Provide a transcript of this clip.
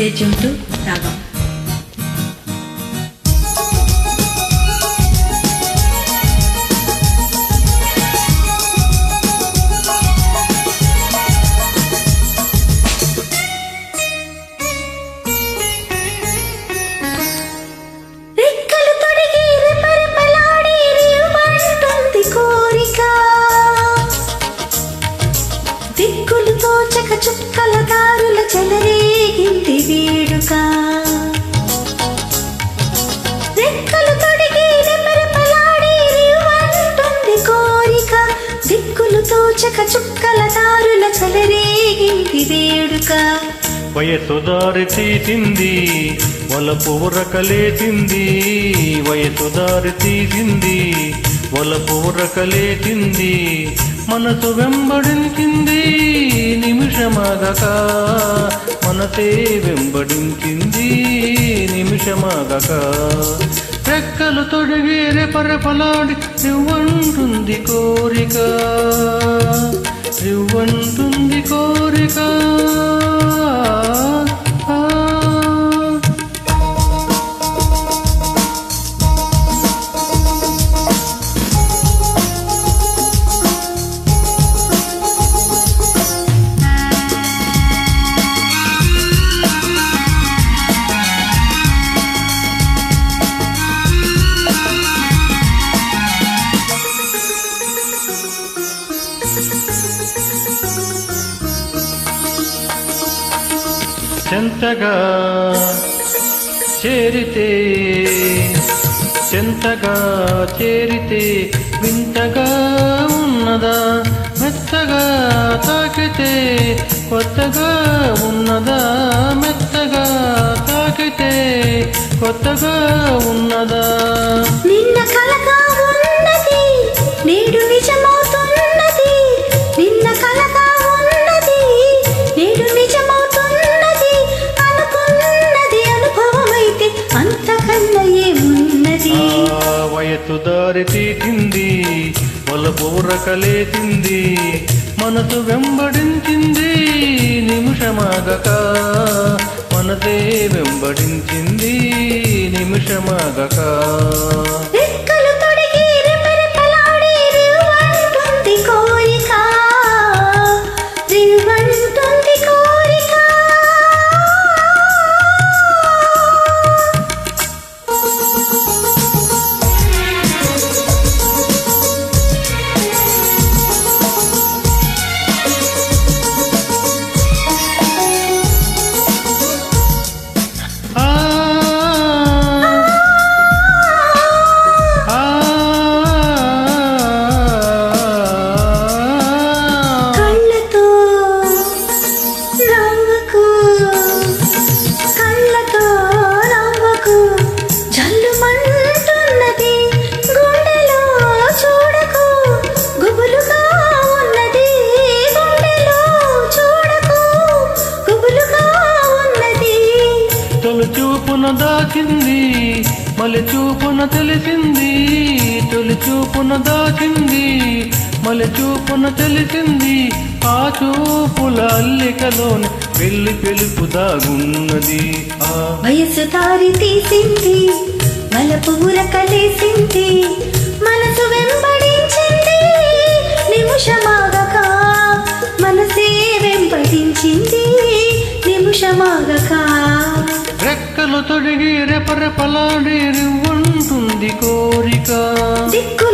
Stay tune to రాగం రెక్కలు దిక్కులు చుక్కల దారుల చలరేగింది వేడుక. వయసు దారి తీసింది వలపు ఉరకలేసింది వయసు దారి తీసింది వలపు ఉరకలేసింది మనసు వెంబడించింది నిమిషమాగక. మనసే వెంబడించింది నిమిషమాగక. రెక్కలు తొడిగి రెపరెపలాడి నువ్వంటుంది కోరిక. నువ్వంటుంది కోరిక. చెంతగా చేరితే చెంతగా చేరితే వింతగా ఉన్నదా మెత్తగా తాకితే కొత్తగా ఉన్నదా మెత్తగా తాకితే కొత్తగా ఉన్నదా. నిన్న కలగా ఉన్నది నేడు ఏమున్నది ఆ వయసు దారి తీసింది వలపు ఉరకలేసింది మనసు వెంబడించింది నిమిషమాగక. మనసే వెంబడించింది నిమిషమాగక. చూపున దాచింది మలి చూపున తెలిసింది తొలి చూపున దాచింది మలి చూపున తెలిసింది ఆ చూపుల అల్లికలోని పెళ్ళి పిలుపు దాగున్నది. ఆ వయసు దారి తీసింది మలపు ఉరకలేసింది మనసు వెంబడించింది నిమిషమాగక మనసే వెంబడించింది నిమిషమాగక రెక్కలు తొడిగి రెపరెపలాడి ఉంటుంది కోరిక. దిక్కు